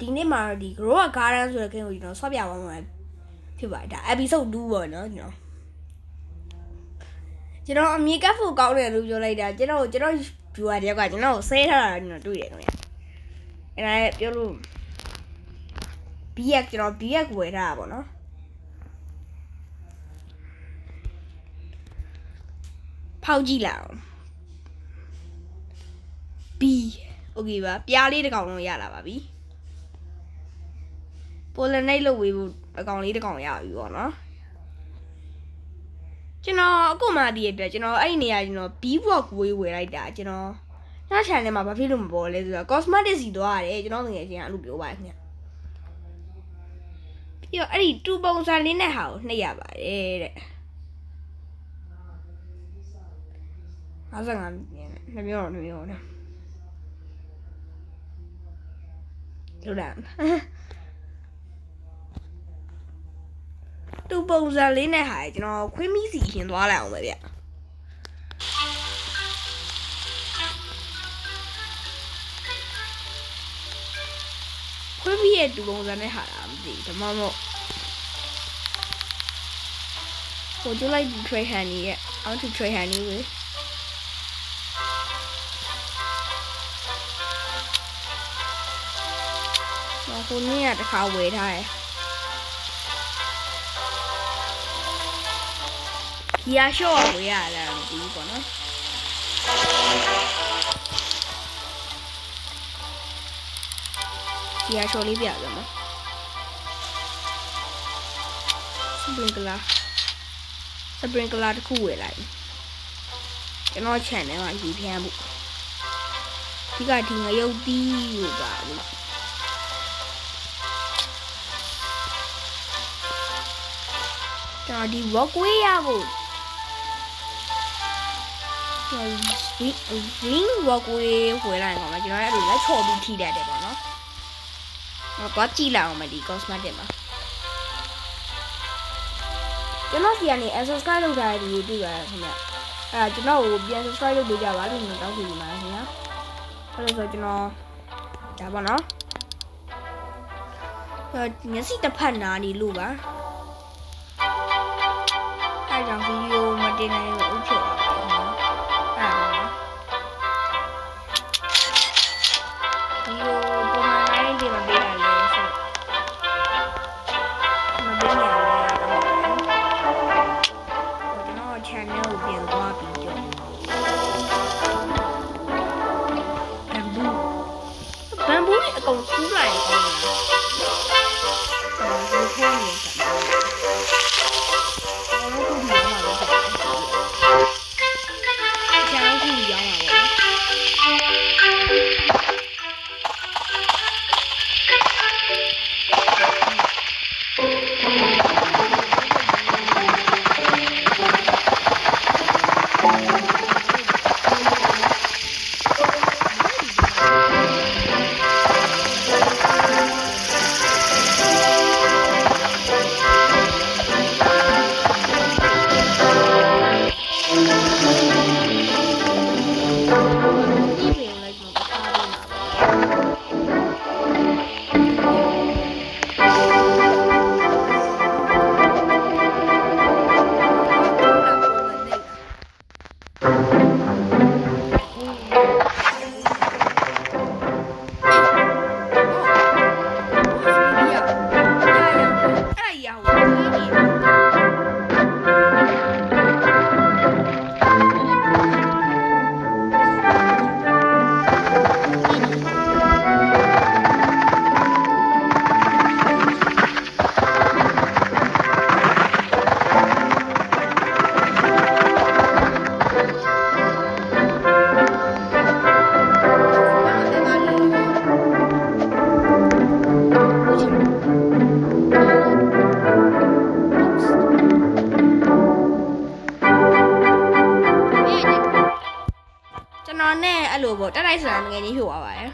ဒီနေ့မှာဒီ Grow a Garden ဆိုတဲ့ game ကိုကျွန်တော်ဆွပြပါမှာဖြစ်ပါတယ်ဒါ episode 2ပေါ့နော်ကျွန်တော်ကျွန်တော်အမြင်ကပ်ဖို့ကောင်းတယ်လို့ပြောလိုက်တာကျွန်တော်ကျွန်တော် viewer တယောက်ကကျွန်တော်ကိုဆဲထားတာကျွန်တော်တွေ့တယ်ခင်ဗျအဲ့ဒါပြောလို့ BX ကျွန်တော် BX ဝယ်ထားတာပေါ့နော်ဖောက်ကြည့်လိုက်အောင် B โอเคပါပြားလေးတစ်ကောင်လုံးရလာပါပြီ ပိုလနိတ်လို့ဝေးဖို့အကောင်လေးတစ်ကောင်ရပြီပေါ့နော်ကျွန်တော်အခုမှဒီအတွက်ကျွန်တော်အဲ့ဒီနေရာကျွန်တော် B block ဝေးဝယ်လိုက်တာကျွန်တော်ကျွန်တော် channel မှာဘာဖြစ်လို့မပေါ်လဲဆိုတော့ cosmetic စီသွားရတယ်ကျွန်တော်ငယ်ချင်းကအဲ့လိုပြောပါတယ်ခင်ဗျပြီးတော့အဲ့ဒီတူပုံစံလေးနဲ့ဟာကိုနှိပ်ရပါတယ်တဲ့55မြင်တယ်နှစ်မျိုးတော့နှစ်မျိုးတော့လို့လား တူပုံစံလေးနဲ့ဟာကျွန်တော်ခွင်းမီးစီရှင်သွားလိုက်အောင်ပဲဗျခွင်းမီးရဲ့တူပုံစံနဲ့ဟာလားမသိဘူးဒါမှမဟုတ် Would you like to try honey? Yeah, I want to try honey with. ဟိုနေ့ကတစ်ခါဝယ်ထားတယ်။ ဒီအရှော့ဝယ်ရတာမသိဘူးပေါ့နော်။ဒီအရှော့လေးပြရမှာ။စပရင်ကလာစပရင်ကလာတစ်ခုဝယ်လိုက်။ကျွန်တော် channel မှာရေးပြမှု။ဒီကဒီငရုတ်တီးကိုပါလို့ကျွန်တော်ဒီ walkway ရဖို့ ကျွန်တော် green walkway ဝယ်လိုက်ပါမယ်ကျွန်တော်အဲ့လိုလက်ချော်ပြီးထိတတ်တယ်ပေါ့နော်။တော့ကြည့်လိုက်အောင်မဒီ cosmetic မှာကျွန်တော်စီကနေ subscribe လုပ်ထားတဲ့ဒီတွေ့ရတယ်ခင်ဗျ။အဲ့ဒါကျွန်တော်ကိုပြန် subscribe လုပ်ပေးကြပါလို့ကျွန်တော်တောင်းဆိုနေပါတယ်ခင်ဗျာ။အဲ့လိုဆိုကျွန်တော်ဒါပေါ့နော်။အဲ့မျက်စိတစ်ဖက်နာနေလို့ပါ။အဲ့ကြောင့်ဗီဒီယိုမတင်နိုင်ဘူး ကုန် လိုပေါ့တက်တိုက်ဆရာငယ်ချင်းဖြစ်သွားပါတယ်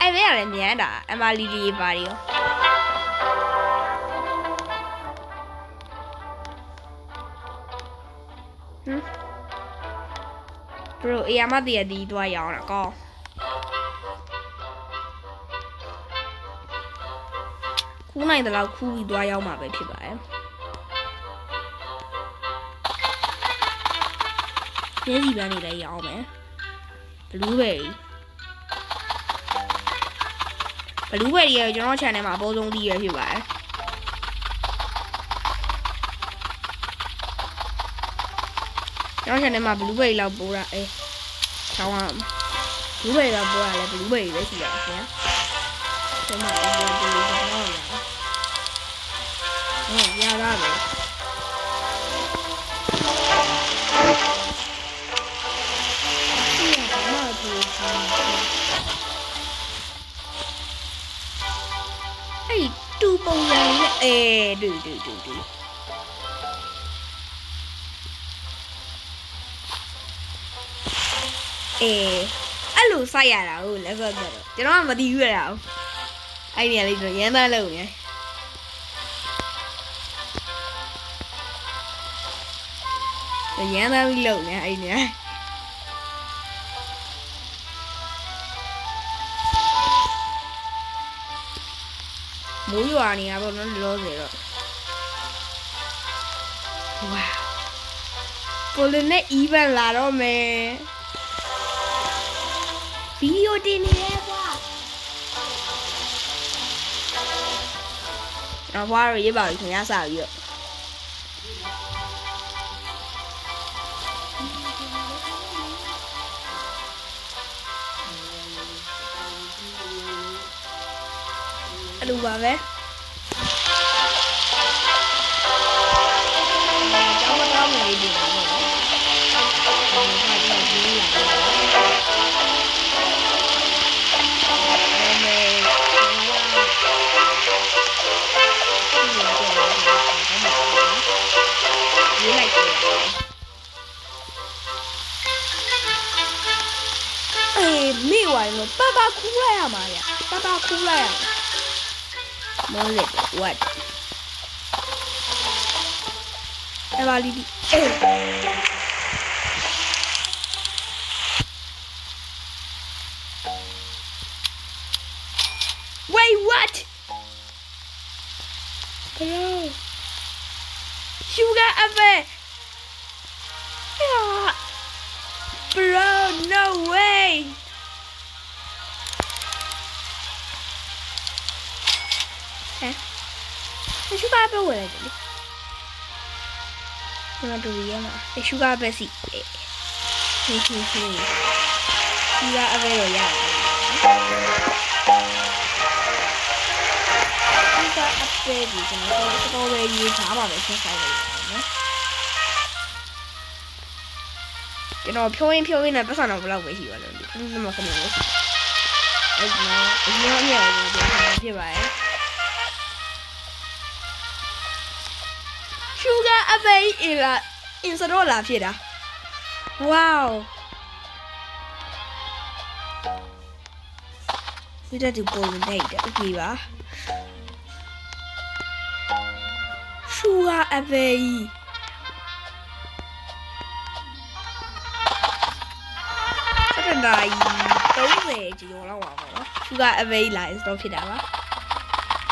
အဲ့ဘယ်ရလဲမြန်တာအမလီလီပါရီရောဟမ် bro အေးရမတည့်ရဒီသွားရအောင်လားကောင်းခူးနိုင်တယ်လို့ခူးပြီးသွားရောက်မှာပဲဖြစ်ပါတယ် ရဲစီပန်းနေလည်းရအောင်မယ် blueberry blueberry ရကျွန်တော် channel မှာအပေါ်ဆုံးသိရဖြစ်ပါတယ်ကျွန်တော် channel မှာ blueberry လောက်ပိုးတာအဲဆောင်းအောင် blueberry လောက်ပိုးတာလဲ blueberry ပဲရှိရပါခင်ဗျာကျွန်တော်အရင်ကဒီလိုတော့ရအောင်ဟုတ်ရတာပဲ တူပုံစံလေးအဲတူတူတူတူအေးအဲ့လိုစိုက်ရတာဟုတ်လက်ဆက်တော့ကျွန်တော်ကမတည်ယူရတာဟုတ်အဲ့ဒီကလေးကျွန်တော်ရမ်းသားလုံး မ်းသားပြီးလုံးနေအဲ့ဒီနေမိုးရွာနေရပါတော့လောစေတော့ဝါပိုလနဲ့ event လာတော့မယ်ဗီဒီယိုတင်နေရဲကွာကျွန်တော်ဘွားရရေးပါပြီခင်ဗျာစပြီးတော့ အဲ့လိုပါပဲကျောင်းမတော်ဝင်လေးဒီမှာပေါ့နော်။ဘာကြောင့်ဒီလိုလာလဲ။ရေးလိုက်တယ်အေးမိဝိုင်းလို့ပပခူးလိုက်ရမှာဗျပပခူးလိုက် ရမှာမလေး what အဲ့ပါလီဒီအေး Wait, what? Bro. Sugar apple. Yeah. Bro, no way. Cái sugar apple rồi đi. Nhưng mà đồ gì mà? Cái sugar apple gì? Hi hi hi. Sugar apple rồi ya. ဒီကအပဲကြီးကျွန်တော်တော်တော်ပဲရေးထားပါပဲဆက်ဆိုင်လိုက်ပါမယ်ကျွန်တော်ဖြိုးရင်းဖြိုးရင်းနဲ့ပတ်စံတော့ဘယ်လောက်ပဲရှိပါလဲဒီနမခဏလေးအဲ့ဒီမှာအရင်အမြဲတမ်းကျွန်တော်ဖြစ်ပါရဲ့ အပိတ်အီလာအင်စရိုလာဖြစ်တာဝေါဒီတက်ဒီပုံနဲ့တက်ပြီပါရှူဟာအပိတ် à? ngày tối về chỉ có lâu rồi chúng ta về lại rồi thì đã quá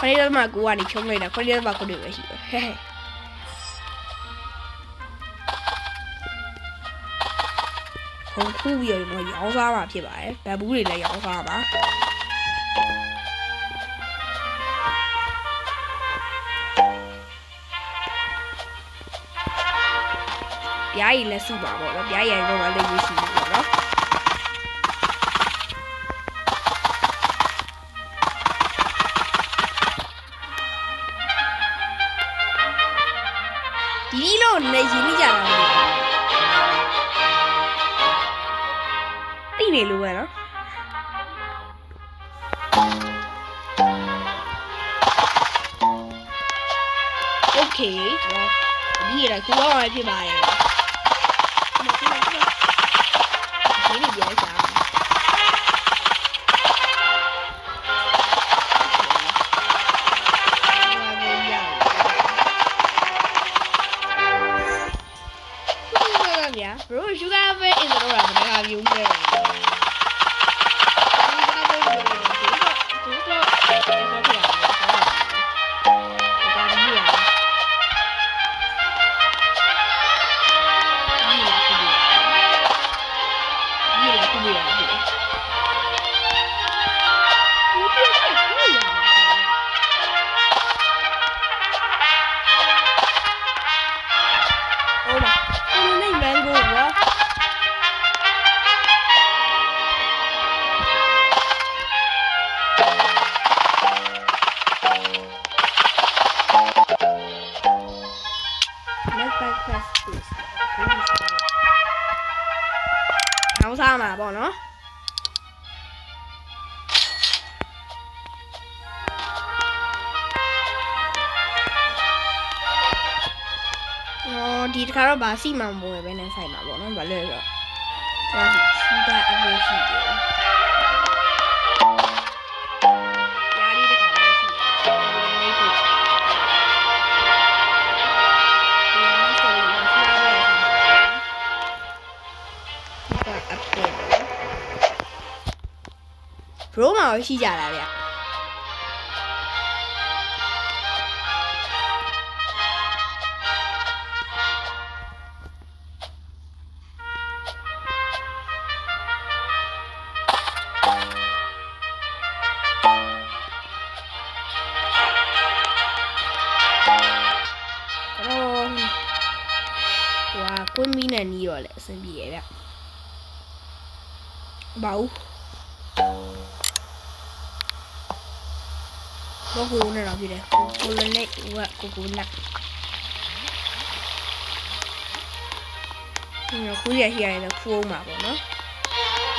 con đi đâu mà của anh thì không này là con đi đâu mà con được rồi ခရီးတော့မှကိုတွေပဲရှိတယ်ဟဲ့ဟိုခုပြီးတော့ရောင်းစားမှာဖြစ်ပါတယ်ဗန်ဘူးတွေလည်းရောင်းစားမှာပြားရည်လည်းစုပါပေါ့နော်ပြားရည်တော့လည်းရွေးရှိပြီပေါ့နော်ဒီဒီလို့နေရင်းနေကြတာလေ रेलू है ना ओके अभी रखूँगा और फिर बाहर Let's back press this နောက်စားမှာပေါ့နော်အော်ဒီတစ်ခါတော့ဗာစီမှမပေါ်ပဲနဲ့ဆိုင်မှာပေါ့နော်ဗာလဲဆိုတော့ကျွန်တော်စီကအဖို့ရှိတယ်ယာ ဘရိုးမှာရှိကြတာဗျကျွန်တော်ဟိုဟာကွင်းမီနဲ့နီးတော့လေအဆင်ပြေရဲ့ဗျဘာ ဦးဘာဟိုးနေတာဖြစ်တယ်ကိုလနဲ့ဝက်ကိုကိုနက်ဒီတော့ခုရရှိရတယ်ခူအောင်မှာပေါ့နော်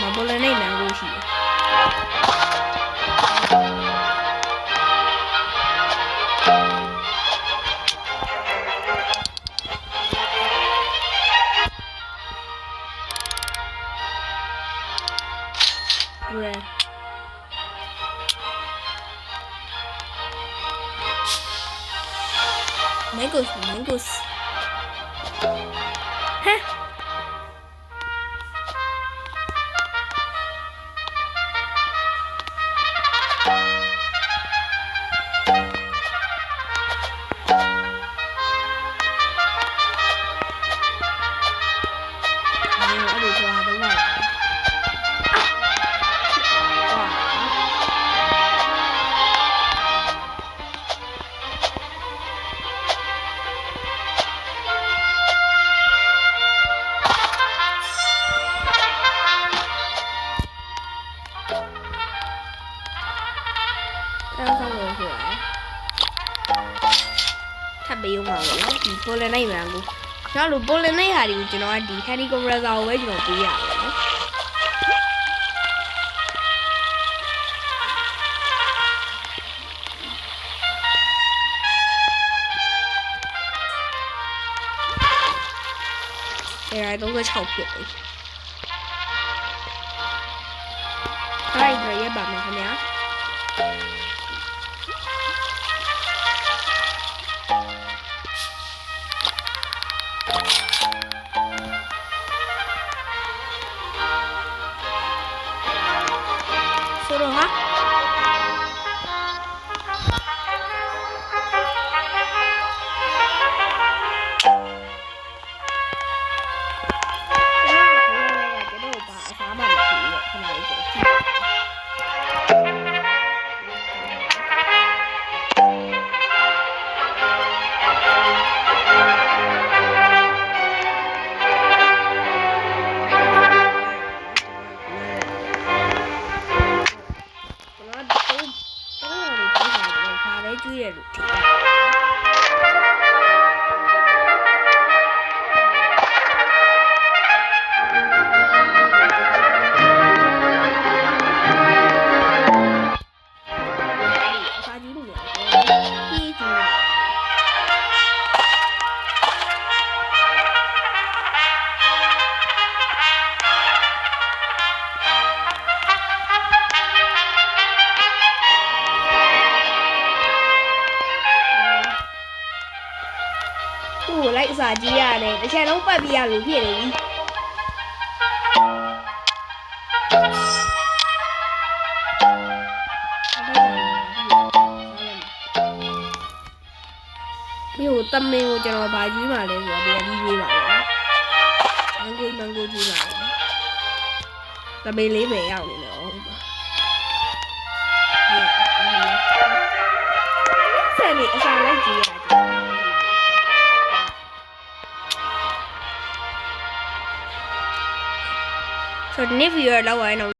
မဘလနဲ့နန်းကိုရှိတယ်ဘ 你能够死 ပ်ပေးဦးမှာပေါ့နော်ဒီပိုလန်နိုင်မှန်ကိုကျွန်တော်တို့ပိုလန်နိုင်ဟာဒီကိုကျွန်တော်ကဒီ Handy Compressor ကိုပဲကျွန်တော်ပေးရပါမယ်နော်အဲဒါ36ဖြ ချက်လုံးပတ်ပြရလို့ဖြစ်နေပြီမြို့တမင်ကိုကျွန်တော်ဗာကျွေးမှလဲဆိုတော့ပြန်ပြီးကျွေးပါမယ်မန်ဂိုမန်ဂိုကျွေးပါမယ်တပေလေးပဲရောက်နေတော့ဟုတ်ပါဆက်နေအစားလိုက်ကြည့်ရ တယ်ဆိုတော့ဒီ